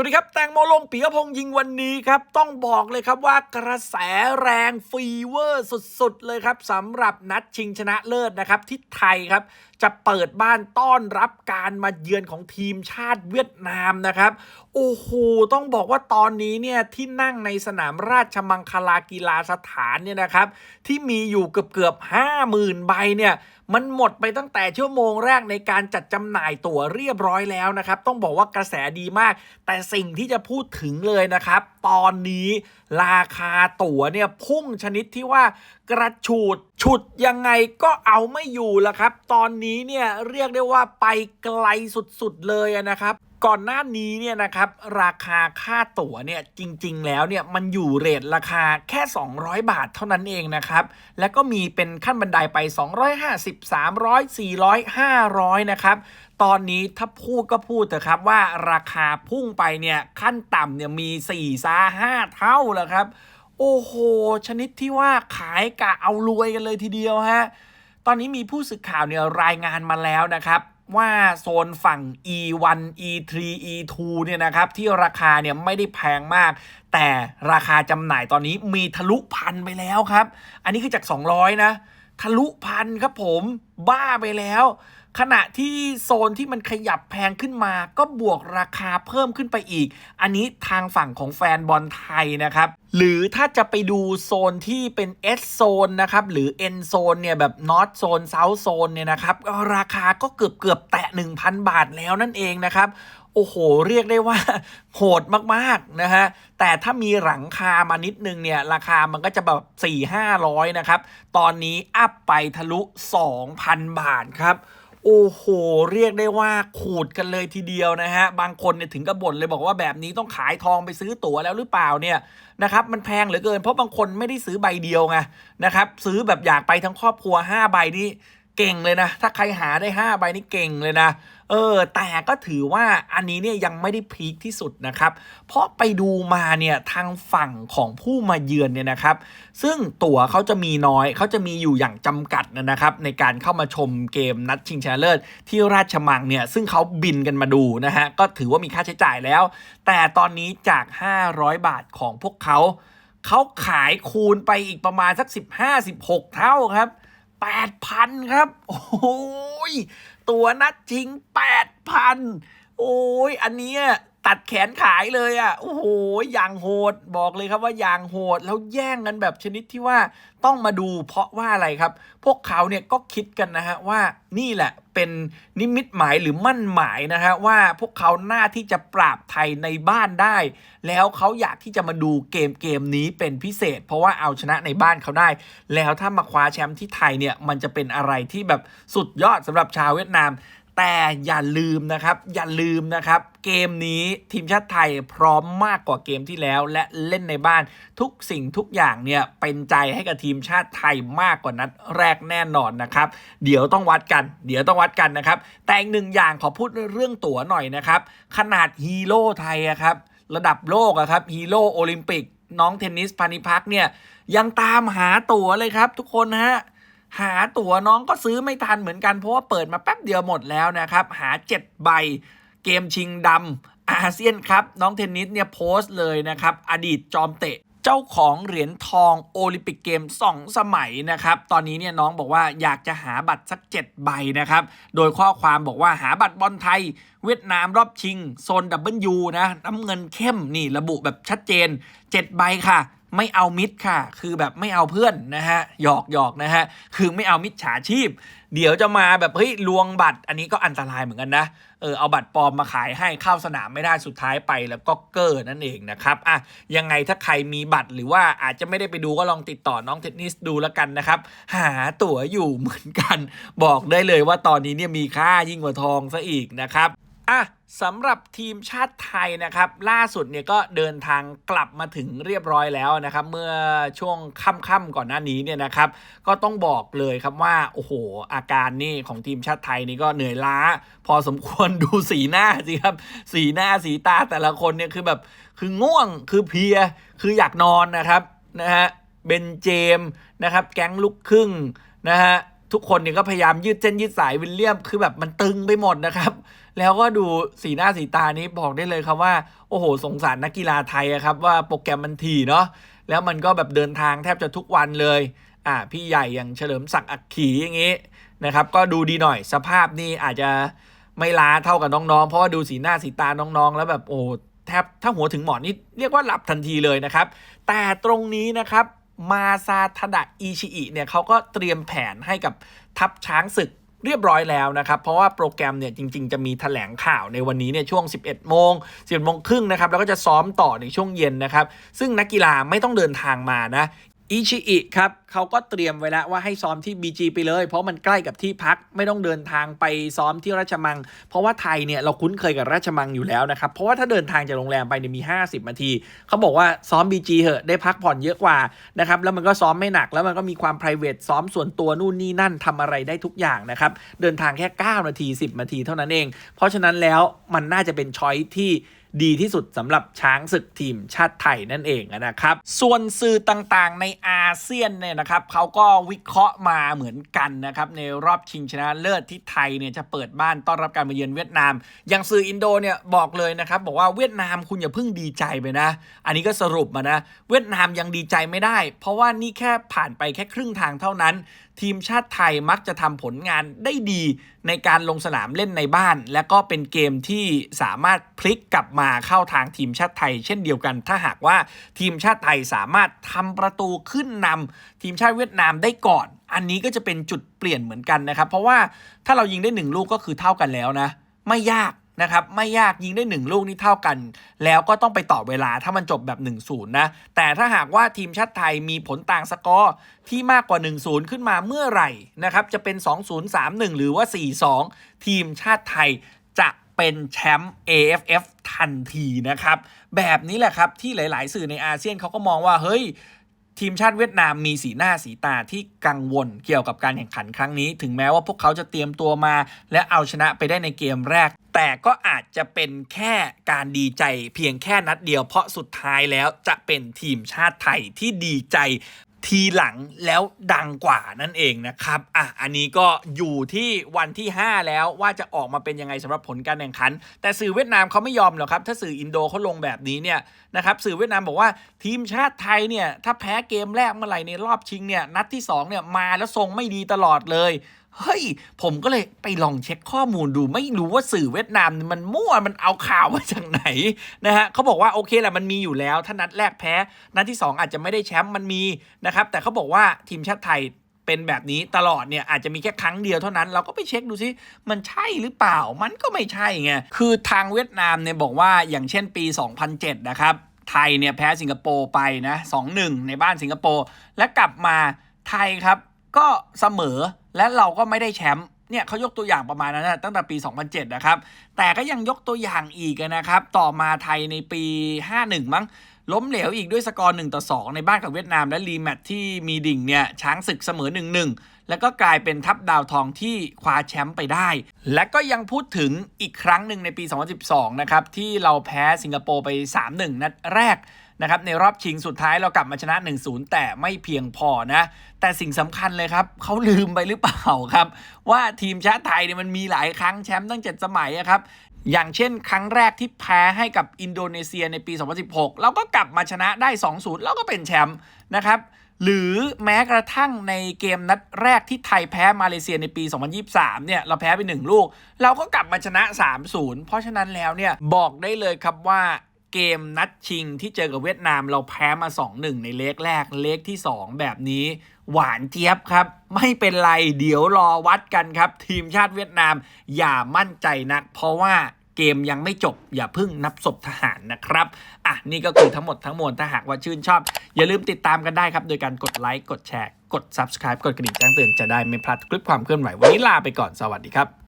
วัสดีครับ แตงโมลงปียพงษ์ยิงวันนี้ครับ ต้องบอกเลยครับว่ากระแสแรงฟีเวอร์สุดๆ เลยครับสำหรับนัดชิงชนะเลิศนะครับ ที่ไทยครับ จะเปิดบ้านต้อนรับการมาเยือนของทีมชาติเวียดนามนะครับ โอ้โห ต้องบอกว่าตอนนี้เนี่ยที่นั่งในสนามราชมังคลากีฬาสถานเนี่ยนะครับ ที่มีอยู่เกือบเกือบห้าหมื่นใบเนี่ยมันหมดไปตั้งแต่ชั่วโมงแรกในการจัดจำหน่ายตั๋วเรียบร้อยแล้วนะครับ ต้องบอกว่ากระแสดีมาก แต่สิ่งที่จะพูดถึงเลยนะครับ ตอนนี้ราคาตั๋วเนี่ยพุ่งชนิดที่ว่ากระฉูดฉุดยังไงก็เอาไม่อยู่ละครับ ตอนนี้เนี่ยเรียกได้ว่าไปไกลสุดๆเลยนะครับก่อนหน้านี้เนี่ยนะครับราคาค่าตั๋วเนี่ยจริง ๆ แล้วเนี่ยมันอยู่เรทราคาแค่ 200 บาทเท่านั้นเองนะครับแล้วก็มีเป็นขั้นบันไดไป 250 300 400 500นะครับตอนนี้ถ้าพูดก็พูดเถอะครับว่าราคาพุ่งไปเนี่ยขั้นต่ำเนี่ยมี4ซา5เท่าแล้วครับ โอ้โห ชนิดที่ว่าขายกะเอารวยกันเลยทีเดียวฮะ ตอนนี้มีผู้สื่อข่าวเนี่ยรายงานมาแล้วนะครับว่าโซนฝั่ง E1 E3 E2 เนี่ยนะครับที่ราคาเนี่ยไม่ได้แพงมาก แต่ราคาจำหน่ายตอนนี้มีทะลุพันไปแล้วครับ อันนี้คือจาก 200 นะ ทะลุพันครับผมบ้าไปแล้ว ขณะที่โซนที่มันขยับแพงขึ้นมา ก็บวกราคาเพิ่มขึ้นไปอีก อันนี้ทางฝั่งของแฟนบอลไทยนะครับ หรือถ้าจะไปดูโซนที่เป็น S โซนนะครับ หรือ N โซนเนี่ยแบบ North โซน South โซนเนี่ยนะครับ ราคาก็เกือบเกือบแตะ 1,000 บาทแล้วนั่นเองนะครับโอ้โห เรียกได้ว่าโหดมากๆนะฮะ แต่ถ้ามีหลังคามานิดนึงเนี่ย ราคามันก็จะแบบ4 500 นะครับ ตอนนี้อัพไปทะลุ 2,000 บาทครับ โอ้โห เรียกได้ว่าขูดกันเลยทีเดียวนะฮะ บางคนเนี่ยถึงกับบ่นเลยบอกว่าแบบนี้ต้องขายทองไปซื้อตั๋วแล้วหรือเปล่าเนี่ยนะครับ มันแพงเหลือเกินเพราะบางคนไม่ได้ซื้อใบเดียวไงนะครับ ซื้อแบบอยากไปทั้งครอบครัว 5 ใบนี่ เก่งเลยนะ ถ้าใครหาได้ 5 ใบนี่เก่งเลยนะ เออ แต่ก็ถือว่าอันนี้เนี่ยยังไม่ได้พีคที่สุดนะครับ เพราะไปดูมาเนี่ยทางฝั่งของผู้มาเยือนเนี่ยนะครับ ซึ่งตั๋วเขาจะมีน้อย เขาจะมีอยู่อย่างจำกัดนะครับ ในการเข้ามาชมเกมนัดชิงชนะเลิศที่ราชมังเนี่ย ซึ่งเขาบินกันมาดูนะฮะ ก็ถือว่ามีค่าใช้จ่ายแล้ว แต่ตอนนี้จาก 500 บาทของพวกเขาเขาขายคูณไปอีกประมาณสัก 15-16 เท่าครับ 8,000ครับ โอ้ย ตัวนัดชิง8,000โอ้ย อันเนี้ยตัดแขนขายเลยอะ่ะ โอ้โห อย่างโหด บอกเลยครับว่าอย่างโหด แล้วแย่งกันแบบชนิดที่ว่าต้องมาดูเพราะว่าอะไรครับ พวกเขาเนี่ยก็คิดกันนะฮะว่านี่แหละ เป็นนิมิตหมายหรือมั่นหมายนะฮะว่าพวกเขาหน้าที่จะปราบไทยในบ้านได้ แล้วเขาอยากที่จะมาดูเกมเกมนี้เป็นพิเศษ เพราะว่าเอาชนะในบ้านเขาได้ แล้วถ้ามาคว้าแชมป์ที่ไทยเนี่ยมันจะเป็นอะไรที่แบบสุดยอดสำหรับชาวเวียดนาม แต่อย่าลืมนะครับ อย่าลืมนะครับ เกมนี้ทีมชาติไทยพร้อมมากกว่าเกมที่แล้ว และเล่นในบ้านทุกสิ่งทุกอย่างเนี่ยเป็นใจให้กับทีมชาติไทยมากกว่านัดแรกแน่นอนนะครับ เดี๋ยวต้องวัดกัน เดี๋ยวต้องวัดกันนะครับ แต่อีกหนึ่งอย่างขอพูดเรื่องตั๋วหน่อยนะครับ ขนาดฮีโร่ไทยอะครับระดับโลกอะครับฮีโร่โอลิมปิกน้องเทนนิสพานิพักเนี่ยยังตามหาตั๋วเลยครับทุกคนฮะ หาตั๋วน้องก็ซื้อไม่ทันเหมือนกันเพราะว่าเปิดมาแป๊บเดียวหมดแล้วนะครับ หา 7 ใบเกมชิงดำอาเซียนครับ น้องเทนนิสเนี่ยโพสต์เลยนะครับ อดีตจอมเตะเจ้าของเหรียญทองโอลิมปิกเกม 2 สมัยนะครับ ตอนนี้เนี่ยน้องบอกว่าอยากจะหาบัตรสัก 7 ใบนะครับ โดยข้อความบอกว่าหาบัตรบอลไทย เวียดนามรอบชิง โซนดับเบิลยูนะน้ำเงินเข้มนี่ระบุแบบชัดเจน 7 ใบค่ะ ไม่เอามิตรค่ะ คือแบบไม่เอาเพื่อนนะฮะ หยอกหยอกนะฮะ คือไม่เอามิจฉาชีพ เดี๋ยวจะมาแบบเฮ้ยลวงบัตร อันนี้ก็อันตรายเหมือนกันนะ เออเอาบัตรปลอมมาขายให้เข้าสนามไม่ได้สุดท้ายไปแล้วก็เกอร์นั่นเองนะครับ อะยังไงถ้าใครมีบัตรหรือว่าอาจจะไม่ได้ไปดูก็ลองติดต่อน้องเทนนิสดูแล้วกันนะครับ หาตั๋วอยู่เหมือนกัน บอกได้เลยว่าตอนนี้เนี่ยมีค่ายิ่งกว่าทองซะอีกนะครับ อะสำหรับทีมชาติไทยนะครับ ล่าสุดเนี่ยก็เดินทางกลับมาถึงเรียบร้อยแล้วนะครับ เมื่อช่วงค่ำๆก่อนหน้านี้เนี่ยนะครับ ก็ต้องบอกเลยครับว่า โอ้โห อาการนี่ของทีมชาติไทยนี่ก็เหนื่อยล้า พอสมควรดูสีหน้าสิครับ สีหน้าสีตาแต่ละคนเนี่ยคือแบบคือง่วงคือเพีย คืออยากนอนนะครับนะฮะเบนเจมนะครับ แก๊งลูกครึ่งนะฮะทุกคนเนี่ยก็พยายามยืดเส้นยืดสายวิลเลียมคือแบบมันตึงไปหมดนะครับ แล้วก็ดูสีหน้าสีตานี้บอกได้เลยครับว่า โอ้โห สงสารนักกีฬาไทยอะครับว่าโปรแกรมมันถี่เนาะแล้วมันก็แบบเดินทางแทบจะทุกวันเลย อ่า พี่ใหญ่อย่างเฉลิมศักดิ์อักขีอย่างงี้นะครับ ก็ดูดีหน่อยสภาพนี่อาจจะไม่ล้าเท่ากับน้องๆ เพราะว่าดูสีหน้าสีตาน้องๆ แล้วแบบโอ้แทบถ้าหัวถึงหมอนนี่เรียกว่าหลับทันทีเลยนะครับ แต่ตรงนี้นะครับมาซาทดะอิชิอิเนี่ยเขาก็เตรียมแผนให้กับทัพช้างศึก เรียบร้อยแล้วนะครับ เพราะว่าโปรแกรมเนี่ยจริง ๆ จะมีแถลงข่าวในวันนี้เนี่ยช่วง 11 โมง 11โมงครึ่งนะครับแล้วก็จะซ้อมต่อในช่วงเย็นนะครับ ซึ่งนักกีฬาไม่ต้องเดินทางมานะอิชิอิครับเขาก็เตรียมไว้แล้วว่าให้ซ้อมที่ BG ไปเลย เพราะมันใกล้กับที่พักไม่ต้องเดินทางไปซ้อมที่ราชมัง เพราะว่าไทยเนี่ยเราคุ้นเคยกับราชมังอยู่แล้วนะครับ เพราะว่าถ้าเดินทางจากโรงแรมไปเนี่ยมี 50นาที เขาบอกว่าซ้อม BG เหอะได้พักผ่อนเยอะกว่านะครับแล้วมันก็ซ้อมไม่หนักแล้วมันก็มีความ p r i v a t ซ้อมส่วนตัวนู่นนี่นั่นทำอะไรได้ทุกอย่างนะครับเดินทางแค่ 9 นาที 10 นาทีเท่านั้นเอง เพราะฉะนั้นแล้วมันน่าจะเป็นช้อยที่ดีที่สุดสำหรับช้างศึกทีมชาติไทยนั่นเองนะครับ ส่วนสื่อต่างๆในอาเซียนเนี่ยนะครับเขาก็วิเคราะห์มาเหมือนกันนะครับในรอบชิงชนะเลิศที่ไทยเนี่ยจะเปิดบ้านต้อนรับการมาเยือนเวียดนาม อย่างสื่ออินโดเนี่ยบอกเลยนะครับบอกว่าเวียดนามคุณอย่าเพิ่งดีใจไปนะ อันนี้ก็สรุปมานะ เวียดนามยังดีใจไม่ได้ เพราะว่านี่แค่ผ่านไปแค่ครึ่งทางเท่านั้น ทีมชาติไทยมักจะทำผลงานได้ดีในการลงสนามเล่นในบ้าน และก็เป็นเกมที่สามารถพลิกกลับมาเข้าทางทีมชาติไทย เช่นเดียวกัน ถ้าหากว่าทีมชาติไทยสามารถทำประตูขึ้นนำทีมชาติเวียดนามได้ก่อน อันนี้ก็จะเป็นจุดเปลี่ยนเหมือนกันนะครับ เพราะว่าถ้าเรายิงได้หนึ่งลูกก็คือเท่ากันแล้วนะ ไม่ยาก นะครับไม่ยากยิงได้ 1 ลูกนี่เท่ากัน แล้วก็ต้องไปต่อเวลาถ้ามันจบแบบ 1-0 นะ แต่ถ้าหากว่าทีมชาติไทยมีผลต่างสกอร์ที่มากกว่า 1-0 ขึ้นมาเมื่อไหร่นะครับจะเป็น 2-0 3-1 หรือว่า 4-2 ทีมชาติไทยจะเป็นแชมป์ AFF ทันทีนะครับ แบบนี้แหละครับที่หลาย ๆ สื่อในอาเซียนเขาก็มองว่าเฮ้ย ทีมชาติเวียดนามมีสีหน้าสีตาที่กังวลเกี่ยวกับการแข่งขันครั้งนี้ ถึงแม้ว่าพวกเขาจะเตรียมตัวมา และเอาชนะไปได้ในเกมแรก แต่ก็อาจจะเป็นแค่การดีใจเพียงแค่นัดเดียวเพราะสุดท้ายแล้วจะเป็นทีมชาติไทยที่ดีใจ ทีหลังแล้วดังกว่านั่นเองนะครับอะอันนี้ก็อยู่ที่วันที่ 5 แล้วว่าจะออกมาเป็นยังไงสำหรับผลการแข่งขัน แต่สื่อเวียดนามเขาไม่ยอมหรอกครับ ถ้าสื่ออินโดเขาลงแบบนี้เนี่ยนะครับสื่อเวียดนามบอกว่าทีมชาติไทยเนี่ยถ้าแพ้เกมแรกเมื่อไหร่ในรอบชิงเนี่ยนัดที่2เนี่ยมาแล้วทรงไม่ดีตลอดเลย เฮ้ย ผมก็เลยไปลองเช็คข้อมูลดูไม่รู้ว่าสื่อเวียดนามมันมั่วมันเอาข่าวมาจากไหนนะฮะเขาบอกว่าโอเคแหละมันมีอยู่แล้ว ถ้านัดแรกแพ้ นัดที่ 2 อาจจะไม่ได้แชมป์มันมีนะครับ แต่เขาบอกว่าทีมชาติไทยเป็นแบบนี้ตลอดเนี่ยอาจจะมีแค่ครั้งเดียวเท่านั้น เราก็ไปเช็คดูซิมันใช่หรือเปล่ามันก็ไม่ใช่ไงคือทางเวียดนามเนี่ยบอกว่าอย่างเช่นปี 2007 นะครับไทยเนี่ยแพ้สิงคโปร์ไปนะ2-1 ในบ้านสิงคโปร์และกลับมาไทยครับก็เสมอ และเราก็ไม่ได้แชมป์เนี่ยเขายกตัวอย่างประมาณนั้นนะตั้งแต่ปี 2007 นะครับ แต่ก็ยังยกตัวอย่างอีกนะครับ ต่อมาไทยในปี 51 มั้ง ล้มเหลวอีกด้วยสกอร์1ต่อ 2 ในบ้านกับเวียดนาม และรีแมตที่มีดิ่งเนี่ย ช้างศึกเสมอ 1-1 แล้วก็กลายเป็นทัพดาวทองที่คว้าแชมป์ไปได้ และก็ยังพูดถึงอีกครั้งหนึ่งในปี 2012 นะครับ ที่เราแพ้สิงคโปร์ไป 3-1 นัดแรก นะครับในรอบชิงสุดท้ายเรากลับมาชนะ 1-0 แต่ไม่เพียงพอนะ แต่สิ่งสำคัญเลยครับเขาลืมไปหรือเปล่าครับ ว่าทีมชาติไทยเนี่ยมันมีหลายครั้งแชมป์ตั้ง 7 สมัยอะครับอย่างเช่น ครั้งแรกที่แพ้ให้กับอินโดนีเซียในปี 2016 เราก็กลับมาชนะได้ 2-0 แล้วก็เป็นแชมป์นะครับหรือแม้กระทั่งในเกมนัดแรกที่ไทยแพ้มาเลเซียในปี 2023 เนี่ยเราแพ้ไป 1 ลูก เราก็กลับมาชนะ 3-0 เพราะฉะนั้นแล้วเนี่ยบอกได้เลยครับว่า เกมนัดชิงที่เจอกับเวียดนามเราแพ้มา 2-1 ในเลกแรกเลกที่ 2 แบบนี้ หวานเจี๊ยบครับ ไม่เป็นไรเดี๋ยวรอวัดกันครับ ทีมชาติเวียดนามอย่ามั่นใจนัก เพราะว่าเกมยังไม่จบ อย่าเพิ่งนับศพทหารนะครับ อะ นี่ก็คือทั้งหมดทั้งมวลถ้าหากว่าชื่นชอบ อย่าลืมติดตามกันได้ครับ โดยการกดไลค์กดแชร์ กด Subscribe กดกระดิ่งแจ้งเตือนจะได้ไม่พลาดคลิปความเคลื่อนไหววันนี้ลาไปก่อนสวัสดีครับ